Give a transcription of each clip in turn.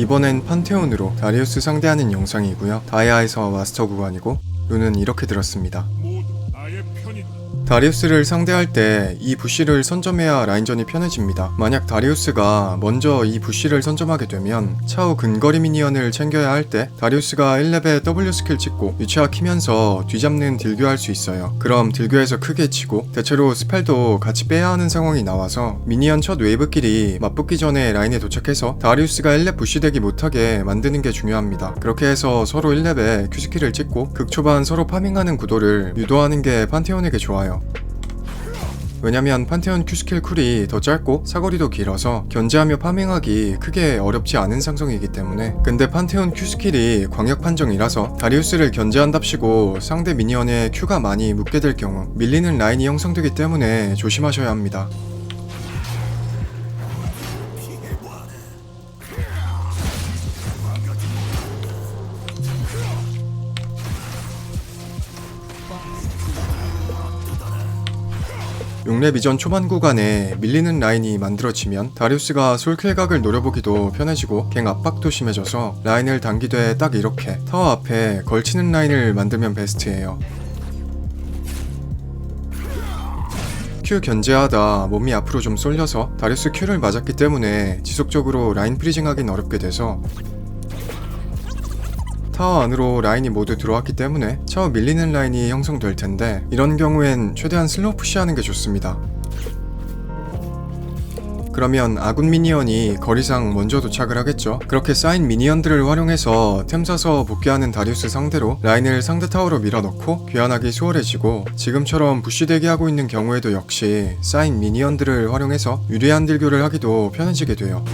이번엔 판테온으로 다리우스 상대하는 영상이고요. 다이아에서 마스터 구간이고 룬은 이렇게 들었습니다. 다리우스를 상대할 때 이 부시를 선점해야 라인전이 편해집니다. 만약 다리우스가 먼저 이 부시를 선점하게 되면 차후 근거리 미니언을 챙겨야 할 때 다리우스가 1렙에 W 스킬 찍고 유치화 키면서 뒤잡는 딜교할 수 있어요. 그럼 딜교에서 크게 치고 대체로 스펠도 같이 빼야 하는 상황이 나와서 미니언 첫 웨이브끼리 맞붙기 전에 라인에 도착해서 다리우스가 1렙 부시되기 못하게 만드는 게 중요합니다. 그렇게 해서 서로 1렙에 큐스킬을 찍고 극초반 서로 파밍하는 구도를 유도하는 게 판테온에게 좋아요. 왜냐면 판테온 큐스킬 쿨이 더 짧고 사거리도 길어서 견제하며 파밍하기 크게 어렵지 않은 상성이기 때문에 근데 판테온 큐스킬이 광역 판정이라서 다리우스를 견제한답시고 상대 미니언에 큐가 많이 묻게 될 경우 밀리는 라인이 형성되기 때문에 조심하셔야 합니다. 용렙 이전 초반 구간에 밀리는 라인이 만들어지면 다리우스가 솔킬각을 노려보기도 편해지고 갱 압박도 심해져서 라인을 당기되 딱 이렇게 타워 앞에 걸치는 라인을 만들면 베스트예요. Q 견제하다 몸이 앞으로 좀 쏠려서 다리우스 Q를 맞았기 때문에 지속적으로 라인 프리징하긴 어렵게 돼서 타워 안으로 라인이 모두 들어왔기 때문에 차후 밀리는 라인이 형성될 텐데 이런 경우엔 최대한 슬로우 푸시하는 게 좋습니다. 그러면 아군 미니언이 거리상 먼저 도착을 하겠죠. 그렇게 쌓인 미니언들을 활용해서 템 사서 복귀하는 다리우스 상대로 라인을 상대 타워로 밀어넣고 귀환하기 수월해지고 지금처럼 부시 대기하고 있는 경우에도 역시 쌓인 미니언들을 활용해서 유리한 딜교를 하기도 편해지게 돼요.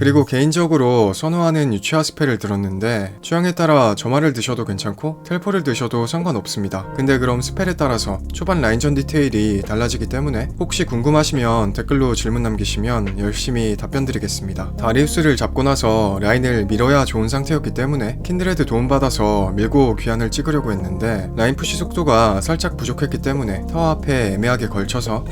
그리고 개인적으로 선호하는 유치화 스펠을 들었는데 취향에 따라 점화를 드셔도 괜찮고 텔포를 드셔도 상관없습니다. 근데 그럼 스펠에 따라서 초반 라인전 디테일이 달라지기 때문에 혹시 궁금하시면 댓글로 질문 남기시면 열심히 답변 드리겠습니다. 다리우스를 잡고 나서 라인을 밀어야 좋은 상태였기 때문에 킨드레드 도움받아서 밀고 귀환을 찍으려고 했는데 라인 푸시 속도가 살짝 부족했기 때문에 타워 앞에 애매하게 걸쳐서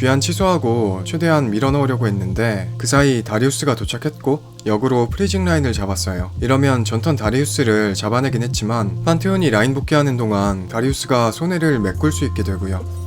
귀환 취소하고 최대한 밀어넣으려고 했는데 그 사이 다리우스가 도착했고 역으로 프리징 라인을 잡았어요. 이러면 전턴 다리우스를 잡아내긴 했지만 판테온이 라인 복귀하는 동안 다리우스가 손해를 메꿀 수 있게 되고요.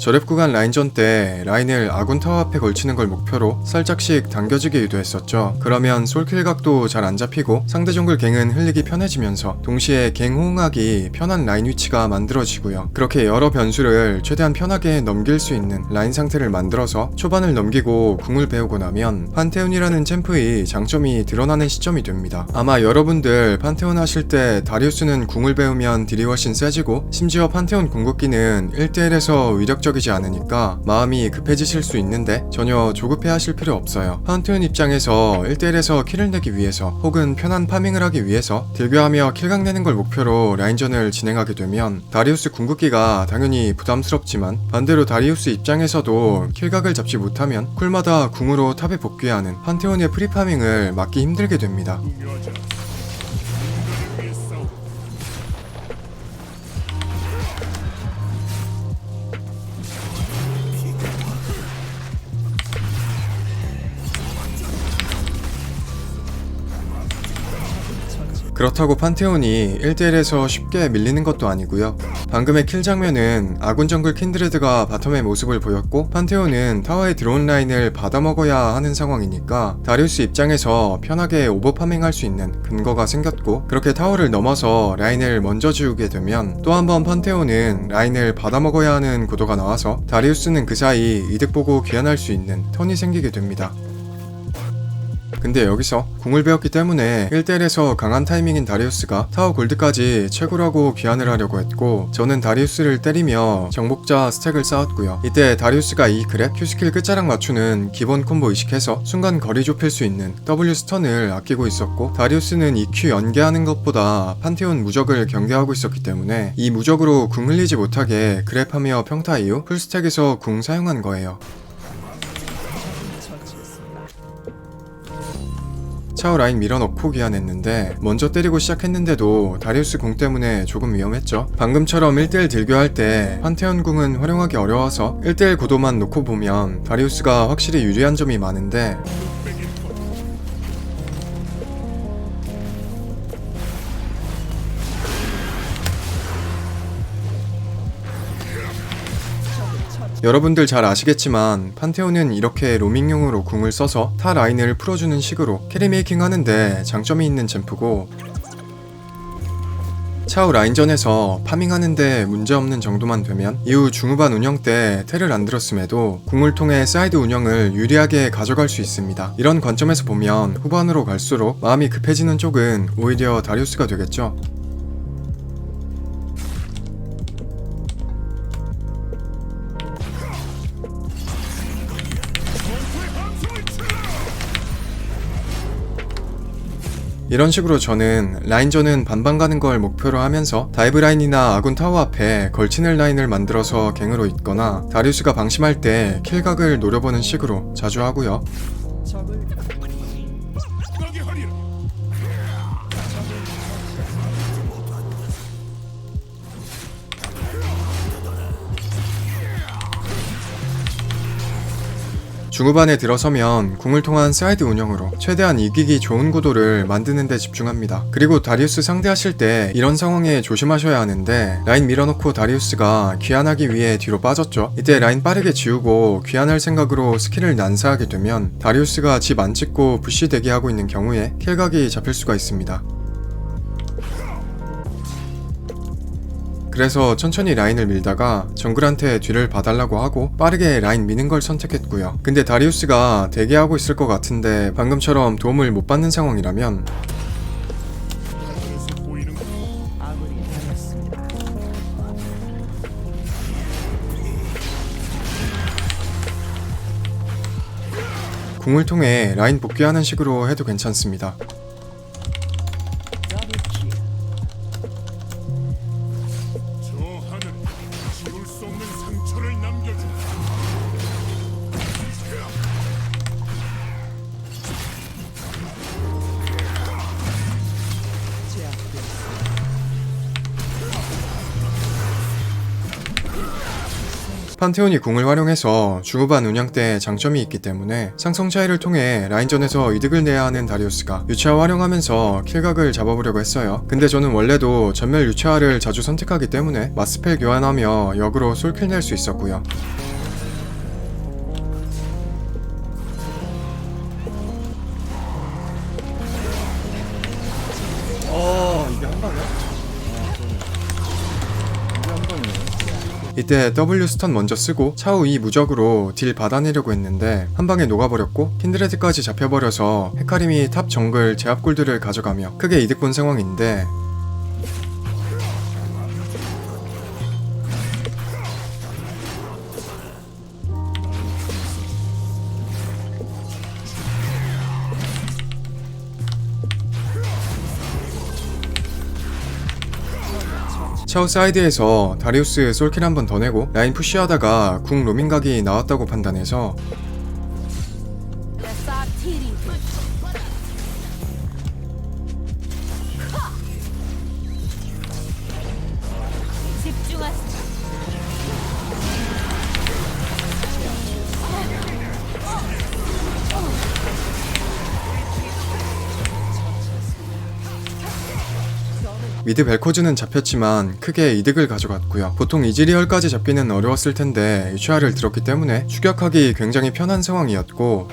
저랩 구간 라인전 때 라인을 아군 타워 앞에 걸치는 걸 목표로 살짝씩 당겨지게 유도했었죠. 그러면 솔킬 각도 잘 안 잡히고 상대 정글 갱은 흘리기 편해지면서 동시에 갱 호응하기 편한 라인 위치가 만들어지고요. 그렇게 여러 변수를 최대한 편하게 넘길 수 있는 라인 상태를 만들어서 초반을 넘기고 궁을 배우고 나면 판테온이라는 챔프의 장점이 드러나는 시점이 됩니다. 아마 여러분들 판테온 하실 때 다리우스는 궁을 배우면 딜이 훨씬 세지고 심지어 판테온 궁극기는 1대1에서 위력적 이지 않으니까 마음이 급해지실 수 있는데 전혀 조급해 하실 필요 없어요. 판테온 입장에서 1대1에서 킬을 내기 위해서 혹은 편한 파밍을 하기 위해서 딜교하며 킬각 내는 걸 목표로 라인전을 진행하게 되면 다리우스 궁극기가 당연히 부담스럽지만 반대로 다리우스 입장에서도 킬각을 잡지 못하면 쿨마다 궁으로 탑에 복귀하는 판테온의 프리파밍을 막기 힘들게 됩니다. 그렇다고 판테온이 1대1에서 쉽게 밀리는 것도 아니고요. 방금의 킬 장면은 아군 정글 킨드레드가 바텀의 모습을 보였고 판테온은 타워에 들어온 라인을 받아먹어야 하는 상황이니까 다리우스 입장에서 편하게 오버파밍 할 수 있는 근거가 생겼고 그렇게 타워를 넘어서 라인을 먼저 지우게 되면 또 한 번 판테온은 라인을 받아먹어야 하는 구도가 나와서 다리우스는 그 사이 이득 보고 귀환할 수 있는 턴이 생기게 됩니다. 근데 여기서 궁을 배웠기 때문에 1대1에서 강한 타이밍인 다리우스가 타워 골드까지 채굴하고 귀환을 하려고 했고 저는 다리우스를 때리며 정복자 스택을 쌓았고요. 이때 다리우스가 이 그랩 Q스킬 끝자락 맞추는 기본 콤보 의식해서 순간 거리 좁힐 수 있는 W 스턴을 아끼고 있었고 다리우스는 EQ 연계하는 것보다 판테온 무적을 경계하고 있었기 때문에 이 무적으로 궁 흘리지 못하게 그랩하며 평타 이후 풀스택에서 궁 사용한 거예요. 차오 라인 밀어넣고 귀환했는데 먼저 때리고 시작했는데도 다리우스 궁 때문에 조금 위험했죠. 방금처럼 1대1 딜교할 때 판테온 궁은 활용하기 어려워서 1대1 구도만 놓고 보면 다리우스가 확실히 유리한 점이 많은데 여러분들 잘 아시겠지만 판테온은 이렇게 로밍용으로 궁을 써서 타 라인을 풀어주는 식으로 캐리메이킹 하는데 장점이 있는 챔프고 차후 라인전에서 파밍하는데 문제없는 정도만 되면 이후 중후반 운영 때 텔을 안 들었음에도 궁을 통해 사이드 운영을 유리하게 가져갈 수 있습니다. 이런 관점에서 보면 후반으로 갈수록 마음이 급해지는 쪽은 오히려 다리우스가 되겠죠. 이런 식으로 저는 라인전은 반반 가는 걸 목표로 하면서 다이브 라인이나 아군 타워 앞에 걸치는 라인을 만들어서 갱으로 있거나 다리우스가 방심할 때 킬각을 노려보는 식으로 자주 하고요. 중후반에 들어서면 궁을 통한 사이드 운영으로 최대한 이기기 좋은 구도를 만드는 데 집중합니다. 그리고 다리우스 상대하실 때 이런 상황에 조심하셔야 하는데 라인 밀어놓고 다리우스가 귀환하기 위해 뒤로 빠졌죠. 이때 라인 빠르게 지우고 귀환할 생각으로 스킬을 난사하게 되면 다리우스가 집 안 찍고 부시 대기하고 있는 경우에 킬각이 잡힐 수가 있습니다. 그래서 천천히 라인을 밀다가 정글한테 뒤를 봐달라고 하고 빠르게 라인 미는 걸 선택했고요. 근데 다리우스가 대기하고 있을 것 같은데 방금처럼 도움을 못 받는 상황이라면 궁을 통해 라인 복귀하는 식으로 해도 괜찮습니다. 판테온이 궁을 활용해서 중후반 운영 때 장점이 있기 때문에 상성 차이를 통해 라인전에서 이득을 내야 하는 다리우스가 유채화 활용하면서 킬각을 잡아보려고 했어요. 근데 저는 원래도 전멸 유채화를 자주 선택하기 때문에 마스펠 교환하며 역으로 솔킬 낼 수 있었고요. 이때 W 스턴 먼저 쓰고 차후 이 무적으로 딜 받아내려고 했는데 한 방에 녹아버렸고 킨드레드까지 잡혀버려서 헤카림이 탑 정글 제압 골드를 가져가며 크게 이득 본 상황인데 차우 사이드에서 다리우스 솔킬 한 번 더 내고 라인 푸시하다가 궁 로밍각이 나왔다고 판단해서 미드 벨코즈는 잡혔지만 크게 이득을 가져갔고요. 보통 이즈리얼까지 잡기는 어려웠을 텐데 유추화를 들었기 때문에 추격하기 굉장히 편한 상황이었고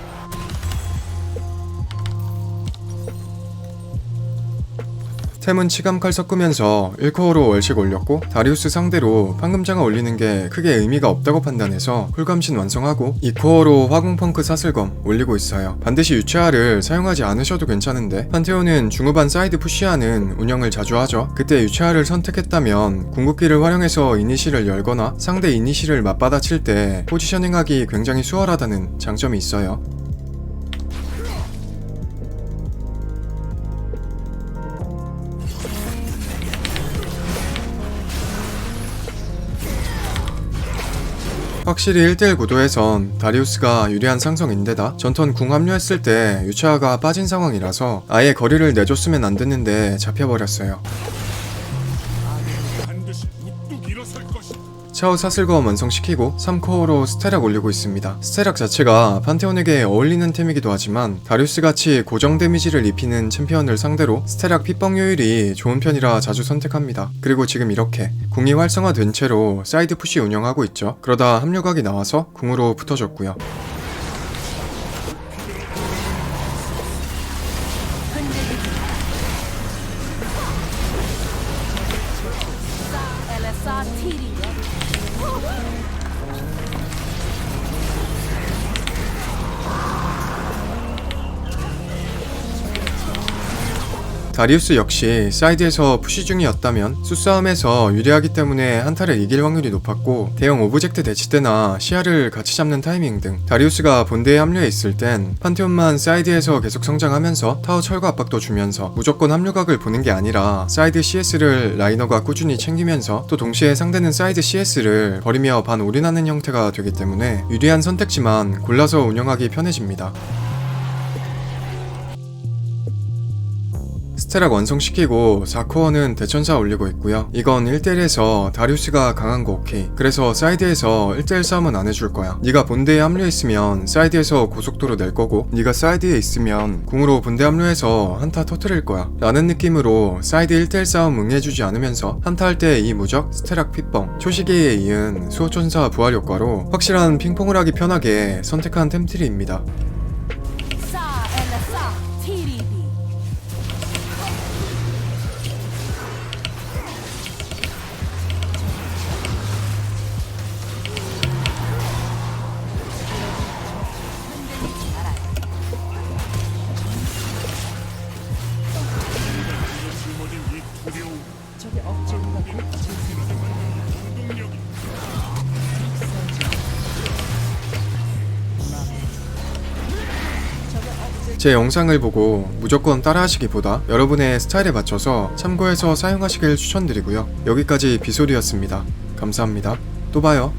템은 치감칼 섞으면서 1코어로 월식 올렸고 다리우스 상대로 판금장어 올리는 게 크게 의미가 없다고 판단해서 홀감신 완성하고 2코어로 화공펑크 사슬검 올리고 있어요. 반드시 유채화를 사용하지 않으셔도 괜찮은데 판테온은 중후반 사이드 푸시하는 운영을 자주 하죠. 그때 유채화를 선택했다면 궁극기를 활용해서 이니시를 열거나 상대 이니시를 맞받아칠 때 포지셔닝하기 굉장히 수월하다는 장점이 있어요. 확실히 1대1 구도에선 다리우스가 유리한 상성인데다 전턴 궁 합류했을 때 유차가 빠진 상황이라서 아예 거리를 내줬으면 안 됐는데 잡혀버렸어요. 차후 사슬검 완성시키고 3코어로 스테락 올리고 있습니다. 스테락 자체가 판테온에게 어울리는 템이기도 하지만 다리우스 같이 고정 데미지를 입히는 챔피언을 상대로 스테락 핏뻥 요율이 좋은 편이라 자주 선택합니다. 그리고 지금 이렇게 궁이 활성화된 채로 사이드 푸시 운영하고 있죠. 그러다 합류각이 나와서 궁으로 붙어줬고요. TD. 다리우스 역시 사이드에서 푸시 중이었다면 수싸움에서 유리하기 때문에 한타를 이길 확률이 높았고 대형 오브젝트 대치 때나 시야를 같이 잡는 타이밍 등 다리우스가 본대에 합류해 있을 땐 판테온만 사이드에서 계속 성장하면서 타워 철거 압박도 주면서 무조건 합류각을 보는 게 아니라 사이드 CS를 라이너가 꾸준히 챙기면서 또 동시에 상대는 사이드 CS를 버리며 반 올인하는 형태가 되기 때문에 유리한 선택지만 골라서 운영하기 편해집니다. 스테락 완성시키고 4코어는 대천사 올리고 있고요. 이건 1대1에서 다리우스가 강한 거 오케이. 그래서 사이드에서 1대1 싸움은 안 해줄 거야. 네가 본대에 합류했으면 사이드에서 고속도로 낼 거고 네가 사이드에 있으면 궁으로 본대 합류해서 한타 터트릴 거야. 라는 느낌으로 사이드 1대1 싸움 응해주지 않으면서 한타 할 때 이 무적 스테락 핏뻥 초시계에 이은 수호천사 부활 효과로 확실한 핑퐁을 하기 편하게 선택한 템트리입니다. 제 영상을 보고 무조건 따라하시기보다 여러분의 스타일에 맞춰서 참고해서 사용하시길 추천드리고요. 여기까지 비소리였습니다. 감사합니다. 또 봐요.